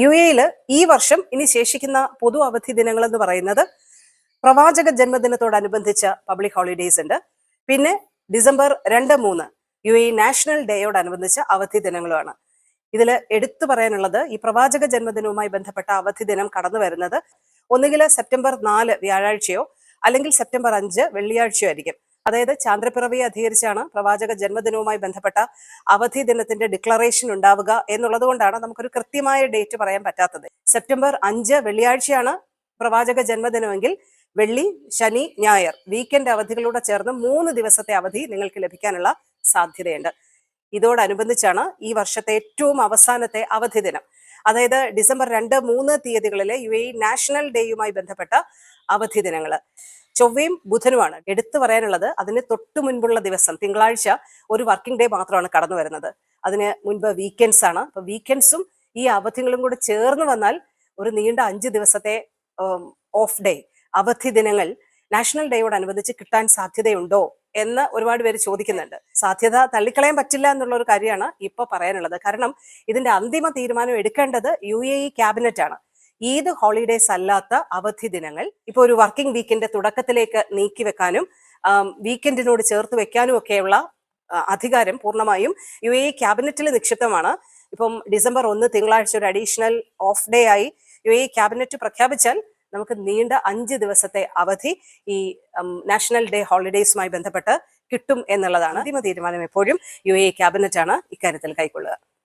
U എയിൽ ഈ വർഷം ഇനി ശേഷിക്കുന്ന പൊതു അവധി ദിനങ്ങൾ എന്ന് പറയുന്നത് പ്രവാചക ജന്മദിനത്തോടനുബന്ധിച്ച പബ്ലിക് ഹോളിഡേയ്സ് ഉണ്ട്. പിന്നെ ഡിസംബർ രണ്ട് മൂന്ന് യു എ നാഷണൽ ഡേയോടനുബന്ധിച്ച അവധി ദിനങ്ങളുമാണ്. ഇതിൽ എടുത്തു പറയാനുള്ളത് ഈ പ്രവാചക ജന്മദിനവുമായി ബന്ധപ്പെട്ട അവധി ദിനം കടന്നു വരുന്നത് ഒന്നുകിൽ സെപ്റ്റംബർ നാല് വ്യാഴാഴ്ചയോ അല്ലെങ്കിൽ സെപ്റ്റംബർ അഞ്ച് വെള്ളിയാഴ്ചയോ ആയിരിക്കും. അതായത് ചാന്ദ്രപ്പിറവിയെ അധികരിച്ചാണ് പ്രവാചക ജന്മദിനവുമായി ബന്ധപ്പെട്ട അവധി ദിനത്തിന്റെ ഡിക്ലറേഷൻ ഉണ്ടാവുക എന്നുള്ളത് കൊണ്ടാണ് നമുക്കൊരു കൃത്യമായ ഡേറ്റ് പറയാൻ പറ്റാത്തത്. സെപ്റ്റംബർ അഞ്ച് വെള്ളിയാഴ്ചയാണ് പ്രവാചക ജന്മദിനമെങ്കിൽ വെള്ളി ശനി ഞായർ വീക്കെൻഡ് അവധികളോടെ ചേർന്ന് മൂന്ന് ദിവസത്തെ അവധി നിങ്ങൾക്ക് ലഭിക്കാനുള്ള സാധ്യതയുണ്ട്. ഇതോടനുബന്ധിച്ചാണ് ഈ വർഷത്തെ ഏറ്റവും അവസാനത്തെ അവധി ദിനം. അതായത് ഡിസംബർ രണ്ട് മൂന്ന് തീയതികളിലെ യു എ നാഷണൽ ഡേയുമായി ബന്ധപ്പെട്ട അവധി ദിനങ്ങൾ ചൊവ്വയും ബുധനുമാണ് എടുത്തു പറയാനുള്ളത്. അതിന് തൊട്ടു മുൻപുള്ള ദിവസം തിങ്കളാഴ്ച ഒരു വർക്കിംഗ് ഡേ മാത്രമാണ് കടന്നു വരുന്നത്. അതിന് മുൻപ് വീക്കെൻഡ്സ് ആണ്. അപ്പൊ വീക്കെൻഡ്സും ഈ അവധികളും കൂടെ ചേർന്ന് വന്നാൽ ഒരു നീണ്ട അഞ്ച് ദിവസത്തെ ഓഫ് ഡേ അവധി ദിനങ്ങൾ നാഷണൽ ഡേയോടനുബന്ധിച്ച് കിട്ടാൻ സാധ്യതയുണ്ടോ എന്ന് ഒരുപാട് പേര് ചോദിക്കുന്നുണ്ട്. സാധ്യത തള്ളിക്കളയാൻ പറ്റില്ല എന്നുള്ള ഒരു കാര്യമാണ് ഇപ്പൊ പറയാനുള്ളത്. കാരണം ഇതിന്റെ അന്തിമ തീരുമാനം എടുക്കേണ്ടത് യു എ ഇ ക്യാബിനറ്റ് ആണ്. ഈദ് ഹോളിഡേസ് അല്ലാത്ത അവധി ദിനങ്ങൾ ഇപ്പൊ ഒരു വർക്കിംഗ് വീക്കിന്റെ തുടക്കത്തിലേക്ക് നീക്കി വെക്കാനും വീക്കെൻഡിനോട് ചേർത്ത് വെക്കാനും ഒക്കെയുള്ള അധികാരം പൂർണമായും യു എ ക്യാബിനറ്റിൽ നിക്ഷിപ്തമാണ്. ഇപ്പം ഡിസംബർ ഒന്ന് തിങ്കളാഴ്ച ഒരു അഡീഷണൽ ഓഫ് ഡേ ആയി യു എ ക്യാബിനറ്റ് പ്രഖ്യാപിച്ചാൽ നമുക്ക് നീണ്ട അഞ്ച് ദിവസത്തെ അവധി ഈ നാഷണൽ ഡേ ഹോളിഡേസുമായി ബന്ധപ്പെട്ട് കിട്ടും എന്നുള്ളതാണ് അന്തിമ തീരുമാനം എപ്പോഴും യു എ ക്യാബിനറ്റാണ് ഇക്കാര്യത്തിൽ കൈക്കൊള്ളുക.